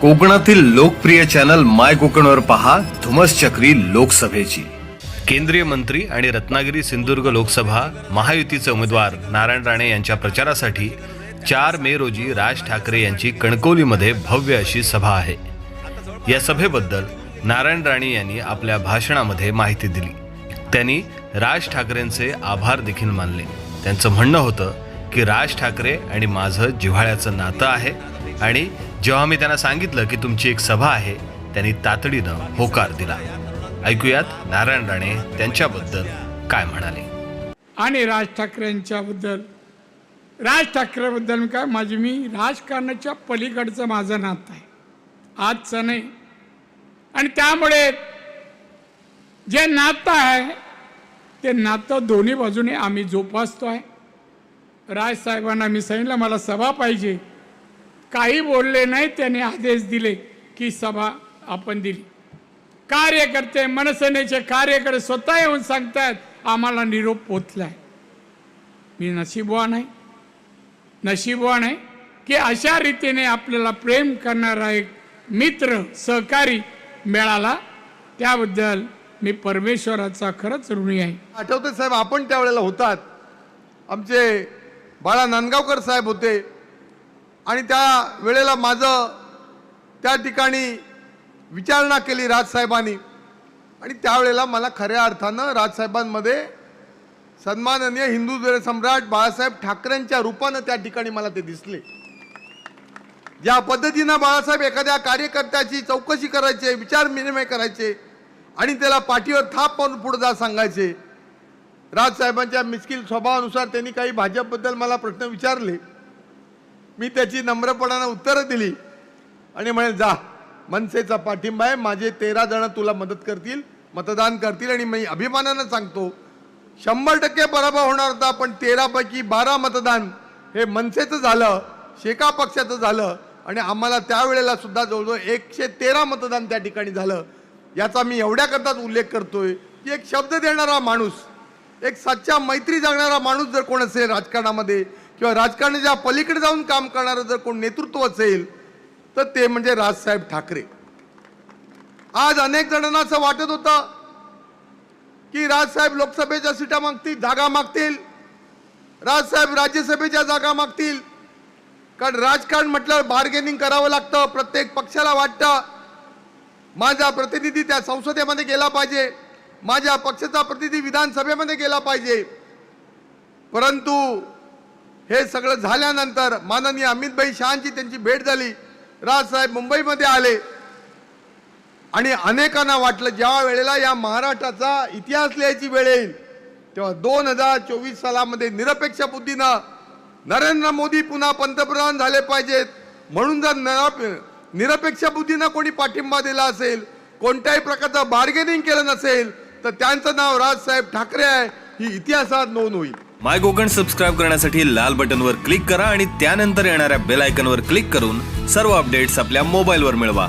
कोकणातील लोकप्रिय चॅनल माय कोकणवर पहा धुमस चक्री लोकसभेची. केंद्रीय मंत्री आणि रत्नागिरी सिंधुदुर्ग लोकसभा महायुतीचे उमेदवार नारायण राणे यांच्या प्रचारासाठी चार मे रोजी राज ठाकरे यांची कणकवलीमध्ये भव्य अशी सभा आहे. या सभेबद्दल नारायण राणे यांनी आपल्या भाषणामध्ये माहिती दिली. त्यांनी राज ठाकरेंचे आभार देखील मानले. त्यांचं म्हणणं होतं की राज ठाकरे आणि माझं जिव्हाळ्याचं नातं आहे आणि जेव्हा मी त्यांना सांगितलं की तुमची एक सभा आहे त्यांनी तातडीनं होकार दिला. ऐकूयात नारायण राणे त्यांच्याबद्दल काय म्हणाले. आणि राज ठाकरेंच्याबद्दल. राज ठाकरेबद्दल काय माझी मी राजकारणाच्या पलीकडचं माझं नातं आहे. आजचं नाही. आणि त्यामुळे जे नातं आहे ते नातं दोन्ही बाजूने आम्ही जोपासतो आहे राजसाहेबांना मी सांगितलं मला सभा पाहिजे. काही बोलले नाही त्याने आदेश दिले की सभा आपण दिली. कार्यकर्ते मनसेनेचे कार्यकर्ते स्वतः येऊन सांगतायत आम्हाला निरोप पोचलाय. मी नशीबवान आहे. नशीबवान आहे की अशा रीतीने आपल्याला प्रेम करणारा एक मित्र सहकारी मिळाला. त्याबद्दल मी परमेश्वराचा खरंच ऋणी आहे. आठवते साहेब आपण त्यावेळेला होतात. आमचे बाळा नांदगावकर साहेब होते. आणि त्या वेळेला माझं त्या ठिकाणी विचारणा केली राजसाहेबांनी. आणि त्यावेळेला मला खऱ्या अर्थानं राजसाहेबांमध्ये सन्माननीय हिंदू सम्राट बाळासाहेब ठाकरेंच्या रूपानं त्या ठिकाणी मला ते दिसले. ज्या पद्धतीनं बाळासाहेब एखाद्या कार्यकर्त्याची चौकशी करायचे विचार विनिमय करायचे आणि त्याला पाठीवर थाप मारून पुढे जा सांगायचे राजसाहेबांच्या मिस्किल स्वभावानुसार त्यांनी काही भाजपबद्दल मला प्रश्न विचारले. मी त्याची नम्रपणानं उत्तरं दिली. आणि म्हणे जा मनसेचा पाठिंबा आहे. माझे तेरा जण तुला मदत करतील मतदान करतील आणि मी अभिमानानं सांगतो शंभर टक्के पराभव होणार होता पण तेरापैकी बारा मतदान हे मनसेचं झालं शेका पक्षाचं झालं आणि आम्हाला त्यावेळेला सुद्धा जवळजवळ एकशे तेरा मतदान त्या ठिकाणी झालं. याचा मी एवढ्याकरताच उल्लेख करतोय की एक शब्द देणारा माणूस एक सच्चा मैत्री जगणारा माणूस जर कोण असेल राजकारणामध्ये किंवा राजकारणाच्या पलीकडे जाऊन काम करणारं जर कोण नेतृत्व असेल तर ते म्हणजे राजसाहेब ठाकरे. आज अनेक जणांना असं वाटत होतं की राजसाहेब लोकसभेच्या सीटा मागतील जागा मागतील. राजसाहेब राज्यसभेच्या जागा मागतील. कारण राजकारण म्हटलं बार्गेनिंग करावं लागतं प्रत्येक पक्षाला वाटतं. माझा प्रतिनिधी त्या संसदेमध्ये गेला पाहिजे. माझ्या पक्षाचा प्रतिनिधी विधानसभेमध्ये गेला पाहिजे. परंतु हे सगळं झाल्यानंतर माननीय अमितभाई शहांची त्यांची भेट झाली. राजसाहेब मुंबईमध्ये आले. आणि अनेकांना वाटलं ज्या वेळेला या महाराष्ट्राचा इतिहास लिहायची वेळ येईल तेव्हा दोन हजार चोवीस सालामध्ये निरपेक्ष बुद्धीनं नरेंद्र मोदी पुन्हा पंतप्रधान झाले पाहिजेत. म्हणून जर निरप- निरपेक्ष बुद्धीनं कोणी पाठिंबा दिला असेल कोणत्याही प्रकारचं बार्गेनिंग केलं नसेल तर त्यांचं नाव राजसाहेब ठाकरे आहे. ही इतिहासात नोंद होईल. माय कोकण सबस्क्राईब करण्यासाठी लाल बटनवर क्लिक करा आणि त्यानंतर येणाऱ्या बेल आयकनवर क्लिक करून सर्व अपडेट्स आपल्या मोबाईलवर मिळवा.